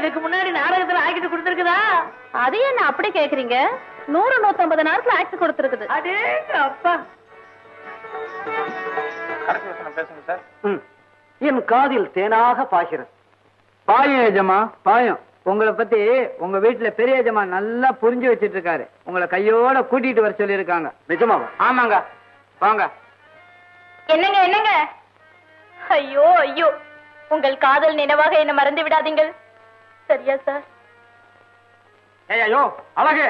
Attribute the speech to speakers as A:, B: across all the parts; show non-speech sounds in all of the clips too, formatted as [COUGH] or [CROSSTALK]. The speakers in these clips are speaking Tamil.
A: இதுக்கு முன்னாடி நாடகத்துல ஆக்கிட்டு கொடுத்துருக்குதா?
B: அது என்ன அப்படி கேக்குறீங்க? நூறு நூத்தம்பது நேரத்துல ஆக்ட் கொடுத்துருக்குது.
A: அடே அப்பா.
C: என் காதில் தேனாக பாய்கிறது. பாயம் எஜமா பாயம். உங்களை பத்தி உங்க வீட்டுல பெரிய எஜமா நல்லா புரிஞ்சு வச்சிட்டு இருக்காரு உங்களை கையோட கூட்டிட்டு வர சொல்லி இருக்காங்க நிஜமாவா? ஆமாங்க. வாங்க.
B: என்னங்க என்னங்க? ஐயோ ஐயோ. உங்கள் காதல் நினைவாக என்ன மறந்து விடாதீங்கள். சரியா சார்?
D: ஐயோ அழகு.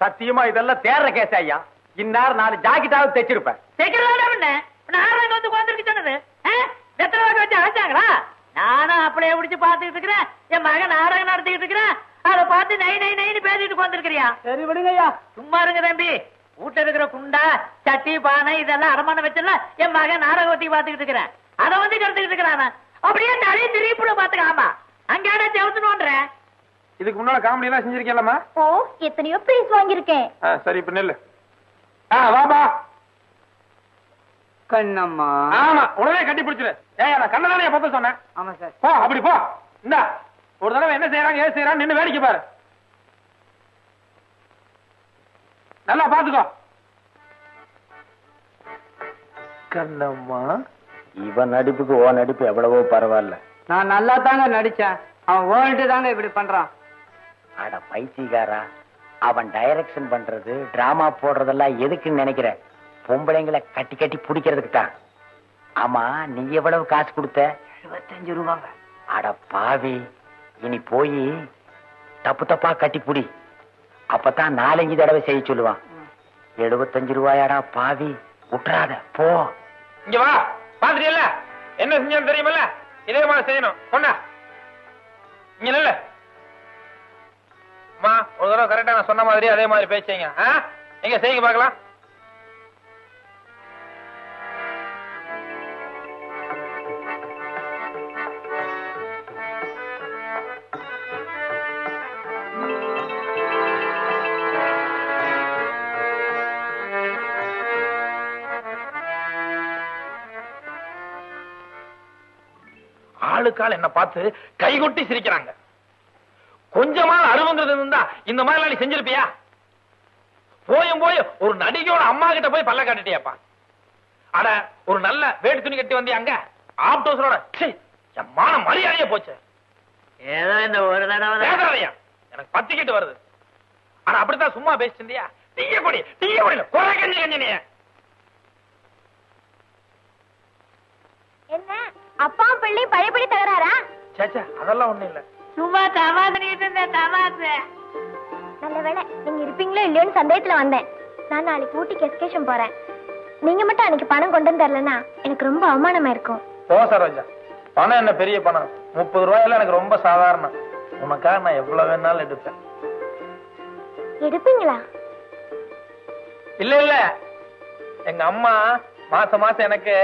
D: சத்தியமா இதெல்லாம் தேர்ற கேஸ் ஐயா. இந்நேரம் நாலு ஜாக்கெட்டாவது தைச்சிருப்பேன்.
A: தைக்கிறதா என்ன? நாடகம் வந்து உட்காந்துருக்கு சொன்னது. எத்தனை வாக்கு வச்சு அழைச்சாங்களா நானும் அப்படியே பிடிச்சு பாத்துக்கிட்டு இருக்கிறேன். என் மகன் நாடகம் நடத்திக்கிட்டு இருக்கிறேன். அதை பார்த்து நை நை நைன்னு பேசிட்டு உட்காந்துருக்கிறியா
C: சரி விடுங்க ஐயா
A: சும்மா இருங்க தம்பி. வீட்டுல இருக்கிற குண்டா சட்டி பானை இதெல்லாம் அடமான வச்சல என் மகன் நாடகத்தை பாத்துக்கிட்டு இருக்கிறேன். அதை வந்து கருத்துக்கிட்டு இருக்கிறான்? அப்படியே நிறைய திருப்பிட பாத்துக்காமா அங்கேடா செவத்துணுன்றேன்
D: இதுக்கு முன்னால காமெடி எல்லாம் செஞ்சிருக்கேன்லம்மா.
B: ஓ எத்தனையோ பிரைஸ் வாங்கியிருக்கேன்.
D: சரி இப்ப நெல்லு. ஆ வாபா
C: கண்ணம்மா.
D: ஆமா உடனே கட்டி பிடிச்சிரு. ஏய் நான் கண்ணதானே பத்த சொன்னேன்.
C: ஆமா சார்.
D: போ அப்படி போ. இந்தா ஒரு தடவை என்ன செய்யறாங்க ஏது செய்யறாங்க நின்னு வேடிக்கை பாரு. நல்லா பாத்துக்கோ கண்ணம்மா
E: இவன் நடிப்புக்கு ஓ நடிப்பு எவ்வளவோ பரவாயில்ல.
C: நான் நல்லா தாங்க நடிச்சேன். அவன் ஓல்ட்டு தாங்க இப்படி பண்றான்.
E: அட பைத்தியக்காரா அவன் டைரக்ஷன் பண்றது டிராமா போடுறதெல்லாம் எதுக்குன்னு நினைக்கிற? பொம்பளைங்களை கட்டி கட்டி பிடிக்கிறதுக்கு தான். ஆமா நீ எவ்வளவு காசு கொடுத்த?
C: இருபத்தஞ்சு ரூபாங்க.
E: அட பாவி இனி போய் தப்பு தப்பா கட்டி புடி. அப்பதான் நாலஞ்சு தடவை செய்ய சொல்லுவான். எழுபத்தஞ்சு ரூபாயாடா பாவி விட்டுறாத போ.
D: இங்க வா பாத்துட்டியல்ல? என்ன செஞ்சேன்னு தெரியுமில்ல? இதே மாதிரி செய்யணும். பொண்ணா. இங்க இல்ல அம்மா ஒரு தடவை கரெக்டா நான் சொன்ன மாதிரி அதே மாதிரி பேசுங்க எங்க செய்யுங்க பார்க்கலாம். ஆளுக்கால் என்ன பார்த்து கைகொட்டி சிரிக்கிறாங்க. கொஞ்சமா அருவங்கிறது இருந்தா இந்த மாதிரி எல்லாம் நீ செஞ்சிருப்பியா? போயும் போய் ஒரு நடிகையோட அம்மா கிட்ட போய் பல்ல காட்டிட்டியாப்பா. அட ஒரு நல்ல வேட்டு துணி கட்டி வந்தியா அங்க ஆப்டோஸரோட மான மரியாதையே போச்சு.
A: ஏதோ இந்த ஒரு தடவை
D: எனக்கு பத்திக்கிட்டு வருது. ஆனா அப்படித்தான் சும்மா பேசிட்டு இருந்தியா? தீய கொடி தீய கொடி குறை கஞ்சி கஞ்சினிய.
B: என்ன? அப்பா பிள்ளை பழையபடி தகராறா?
D: சேச்சா அதெல்லாம் ஒண்ணும் இல்ல.
A: சும்மா தமாசு இருந்தேன் தமாசு
B: நல்ல வேளை நீங்க இருப்பீங்களோ இல்லையோன்னு சந்தேகத்துல வந்தேன். நான் நாளைக்கு ஊட்டிக்கு எஸ்கேஷன் போறேன். நீங்க மட்டும் அன்னைக்கு பணம் கொண்டு வந்து தரலன்னா எனக்கு ரொம்ப அவமானமா இருக்கும்.
D: போ சரோஜா. பணம் என்ன பெரிய பணம்? முப்பது ரூபாயில எனக்கு ரொம்ப சாதாரணம். உனக்காக நான் எவ்வளவு வேணாலும் எடுப்பேன்.
B: எடுப்பீங்களா?
D: இல்ல இல்ல. எங்க அம்மா மாசம் மாசம் எனக்கு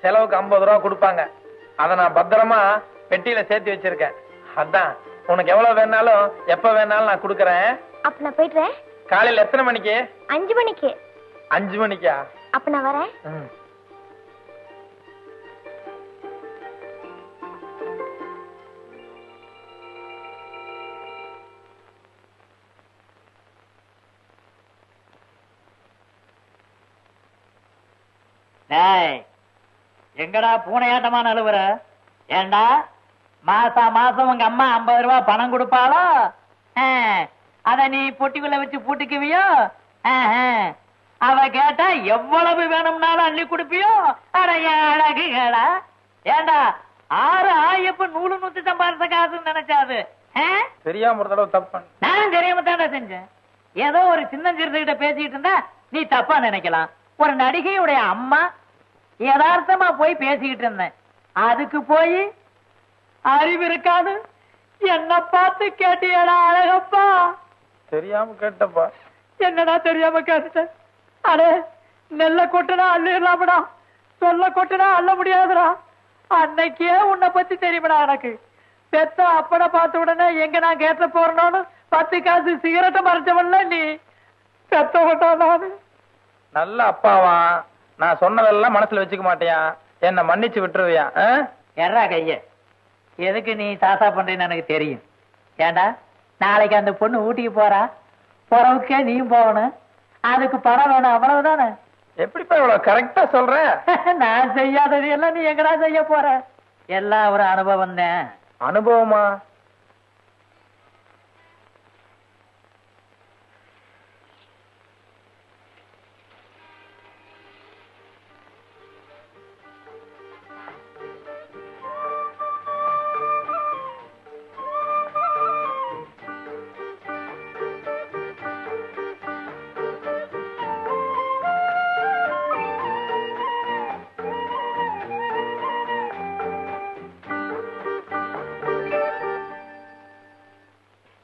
D: செலவுக்கு ஐம்பது ரூபா கொடுப்பாங்க. அத நான் பத்திரமா பெட்டியில சேர்த்து வச்சிருக்கேன். அதான் உனக்கு எவ்வளவு வேணாலும் எப்ப வேணாலும் நான் கொடுக்கறேன்.
B: அப்ப நான் போயிடுறேன்
D: காலையில எத்தனை மணிக்கு?
B: அஞ்சு மணிக்கு.
D: அஞ்சு மணிக்கா?
B: அப்ப நான் வரேன்.
D: ம்.
A: டேய் எங்கடா பூனையாட்டமா நழுவுற ஏண்டா? மாசா மாசம் உங்க அம்மா ஐம்பது ரூபாய் பணம் கொடுப்பாளோ? அத நீ பொட்டிக்குள்ள வச்சு பூட்டிக்குவியோ. அவ கேட்டா எவ்வளவு வேணும்னாலும் அள்ளி கொடுப்பியோ? அட என் அழகுகளா? ஏண்டா ஆறு ஆயப்ப நூறு நூத்தி சம்பாதித்த காசுன்னு நினைச்சாது?
D: தெரியாம ஒரு தடவை தப்பு
A: நானும் தெரியாம தானே செஞ்சேன். ஏதோ ஒரு சின்ன சிறுத்தைகிட்ட பேசிட்டு இருந்தா நீ தப்பா நினைக்கலாம். ஒரு நடிகையுடைய அம்மா யதார்த்தமா போய் பேசிக்கிட்டு இருந்தேன். அதுக்கு போய் அறிவு இருக்காது. என்ன பார்த்து கேட்டியடா அழகப்பா.
D: தெரியாம கேட்டப்பா.
A: என்னடா தெரியாம கேட்டுட்டேன் அடே நெல்ல கொட்டுனா அள்ளிடலாமடா. சொல்ல கொட்டுனா அள்ள முடியாதுடா. அன்னைக்கே உன்னை பத்தி தெரியுமடா எனக்கு. பெத்த அப்பனை பார்த்த உடனே எங்க நான் கேட்ட போறேன்னு பத்து காசு சிகரெட்டை மறைச்சவன்ல நீ. பெத்தவன்டா நானு
D: நல்ல அப்பாவா? நான் சொன்னதெல்லாம் மனசுல வச்சுக்க மாட்டியா? என்ன மன்னிச்சு விட்டுருவியா? ஆ?
A: எறா கைய. எதுக்கு நீ தாத்தா பண்றேன்னு எனக்கு தெரியும். ஏண்டா? நாளைக்கு அந்த பொண்ணு ஊட்டிக்கு போறா? புறவுக்கே நீயும் போகணும். அதுக்கு பணம் வேணும் அவ்வளவுதானே?
D: எப்படிப்பா இவ்வளவு கரெக்டா சொல்ற? [LAUGHS]
A: நான் செய்யாதது எல்லாம் நீ எங்கடா செய்ய போற? எல்லாம் ஒரு அனுபவம் தான்.
D: அனுபவமா?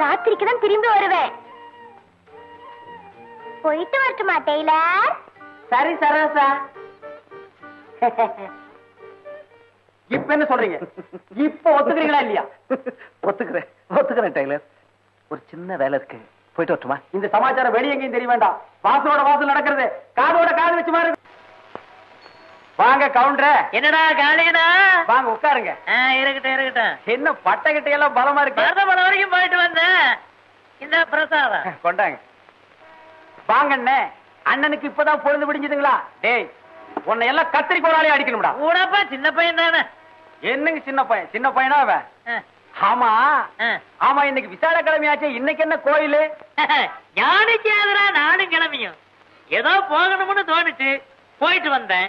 B: ராத்திரிக்கு தான் திரும்பி வருவேன். போயிட்டு வரட்டுமா டெய்லர்?
E: சரி சரோசா
C: இப்ப என்ன சொல்றீங்க? இப்ப ஒத்துக்கிறீங்களா இல்லையா? ஒத்துக்கிறேன் ஒத்துக்கிறேன் டெய்லர். ஒரு சின்ன வேலை இருக்கு. போயிட்டு வரட்டுமா? இந்த சமாச்சாரம் வெளிய எங்கேயும் தெரிய வேண்டாம். வாசலோட வாசல் நடக்கிறது. காதோட காது வச்சு மாறு வாங்க கவுண்டர
A: என்னடா காளியனா
C: வாங்க உட்காருங்க.
A: இருக்கட்டும் இருக்கட்டும்.
C: என்ன பட்டை கிட்ட எல்லாம் பலமா இருக்கு.
A: மருதமலை வரைக்கும் போயிட்டு வந்தேன். இந்த பிரசாதம்.
C: கொண்டாங்க. வாங்க அண்ணே அண்ணனுக்கு இப்பதான் பொழுது விடிஞ்சதுங்களா? டேய் உன்னை எல்லாம் கத்திரி கோலாலே அடிக்கணும்டா.
A: உனப்பா சின்ன பையன் தானே.
C: என்னங்க சின்ன பையன்? சின்ன பையனா அவன்? ஆமா. ஆமா இன்னைக்கு விசால கிழமையாச்சே இன்னைக்கு என்ன கோயிலு? [LAUGHS]
A: யானைக்கு ஆதரா நானும் கிளம்பியும். ஏதோ போகணும்னு தோணுச்சு. போயிட்டு வந்தேன்.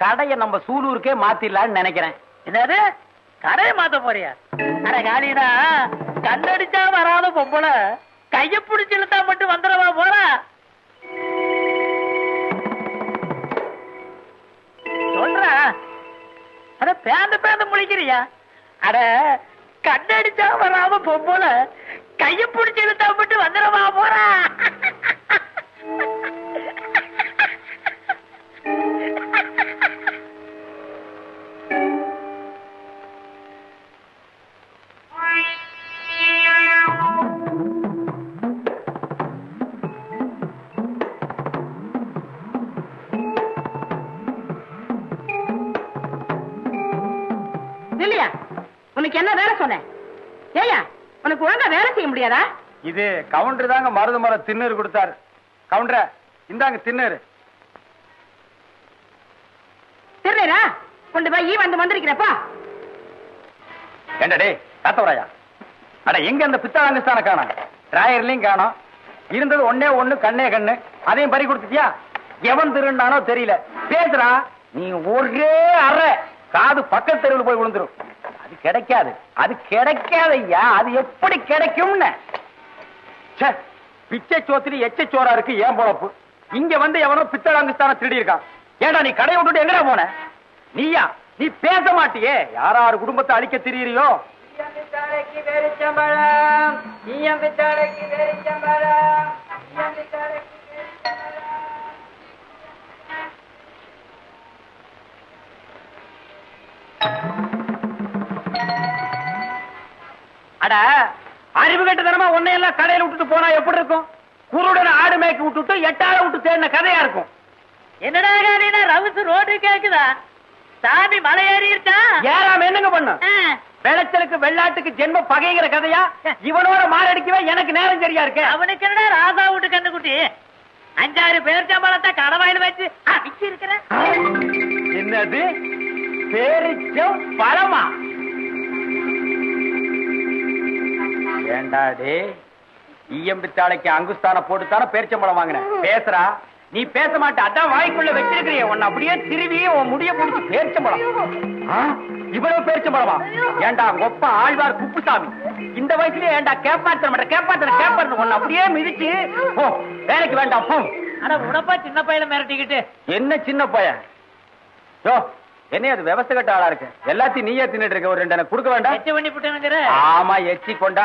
C: கடையை நம்ம சூலூருக்கே மாத்திடலாம்னு நினைக்கிறேன்.
A: என்னது? கடையை மாத்த போறியா? அட காலிடா கண்ணடிச்சா வராத பொம்பளை. கைய பிடிச்சு இழுத்தா மட்டும் வந்துடவா போறா சொல்றா. அட பேந்த பேந்த முழிக்கிறியா? அட கண்ணடிச்சா வராம பொம்பளை. கைய பிடிச்சு இழுத்தா மட்டும் வந்துடவா போறா. [LAUGHS]
F: செய்ய முடியாதா?
C: இது கவுண்டர் தாங்க மருது மரம் திண்ணூறு கொடுத்தாரு. கவுண்டர இந்தாங்க தின்னரு.
F: திருநீரா கொண்டு போய் வந்து வந்திருக்கிறப்பா
C: டேய் காத்தவராயா அட எங்க அந்த பித்தாளங்கஸ்தான காணோம் டிராயர்லயும் காணோம். இருந்தது ஒண்ணே ஒண்ணு கண்ணே கண்ணு. அதையும் பறி கொடுத்துட்டியா? எவன் திருண்டானோ தெரியல. பேசுறா நீ ஒரே அறை. காது பக்கத்து தெருவில் போய் விழுந்துரும். அது கிடைக்காது. அது கிடைக்காது ஐயா அது எப்படி கிடைக்கும்னு? பிச்சை சோத்திரி எச்ச சோறா இருக்கு ஏன் பொழப்பு இங்க வந்து எவனோ பித்தளாங்குஸ்தான திருடி இருக்கான் ஏண்டா நீ கடையை விட்டுட்டு எங்கடா போன? நீயா? நீ பேச மாட்டியே? யாராரு குடும்பத்தை அழிக்க திரியறியோ? அட அறிவு கட்டுத்தனமா உன்னையெல்லாம் கடையில விட்டுட்டு போனா எப்படி இருக்கும்? குருடன் ஆடு மேய்க்க விட்டுட்டு எட்டாள விட்டு தேடின கதையா இருக்கும்.
A: என்னடா காரினா ரவுசு ரோடு கேக்குதா? சாமி மலை ஏறி இருக்கா
C: ஏறாம என்னங்க பண்ண? விளைச்சலுக்கு வெள்ளாட்டுக்கு ஜென்ம பகைங்கிற கதையா? இவனோட மாரடிக்கவே எனக்கு நேரம் சரியா இருக்கு.
A: அவனுக்கு என்னடா ராசா விட்டு கண்ணுக்குட்டி? அஞ்சாறு பேர் சம்பளத்தை கடவாயில் வச்சு அடிச்சு இருக்கிற
C: என்னது? பேரிச்சம் பழமா? ஏண்டாடே ஈயம்பித்தாளைக்கு அங்குஸ்தான போட்டுத்தானே பேரிச்சம்பழம் வாங்கினேன். பேசுறா. நீ பேச மாட்ட. அதான் வாய்க்குள்ள வச்சிருக்கிறிய. உன்னை அப்படியே திருவி உன் முடிய பிடிச்சி பேரிச்சம்பழம். ஆ? இவ்வளவு பேரிச்சம்பழமா? ஏண்டா ஒப்ப ஆழ்வார் குப்புசாமி? இந்த வயசுலயே ஏண்டா கேப்பாத்தன மாட்ட கேப்பாத்தன கேப்பாத்தன உன்னை அப்படியே மிதிச்சு போ வேலைக்கு வேண்டாம் போ.
A: அட உடப்பா சின்ன பையல மிரட்டிக்கிட்டு.
C: என்ன சின்ன பையன்? என்ன அது விவசாய கட்ட ஆளா இருக்கு? எல்லாத்தையும் நீயே தின்னுட்டு இருக்க ஒரு ரெண்டு எனக்கு கொடுக்க வேண்டாம்?
A: எச்சு பண்ணி விட்டுனுங்கிற
C: ஆமா எச்சி கொண்டா.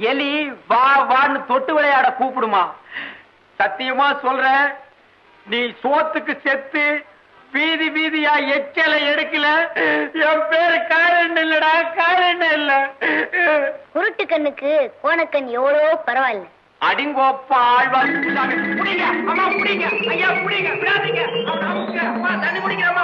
C: எலி வா வான்னு தொட்டு விளையாட கூப்பிடுமா? சத்தியமா சொல்றேன் நீ சோத்துக்கு செத்து வீதி வீதியா எச்சலை எடுக்கல என் பேரு காரணம் இல்லடா காரணம் இல்ல.
B: குருட்டு கண்ணுக்கு கோணக்கண் எவ்வளோ பரவாயில்ல.
C: அடிங்கோப்பா ஆழ்வார். புடிங்க அம்மா புடிங்க. ஐயா புடிங்க. விடாதீங்க. அம்மா, தண்ணி குடிக்கிறம்மா.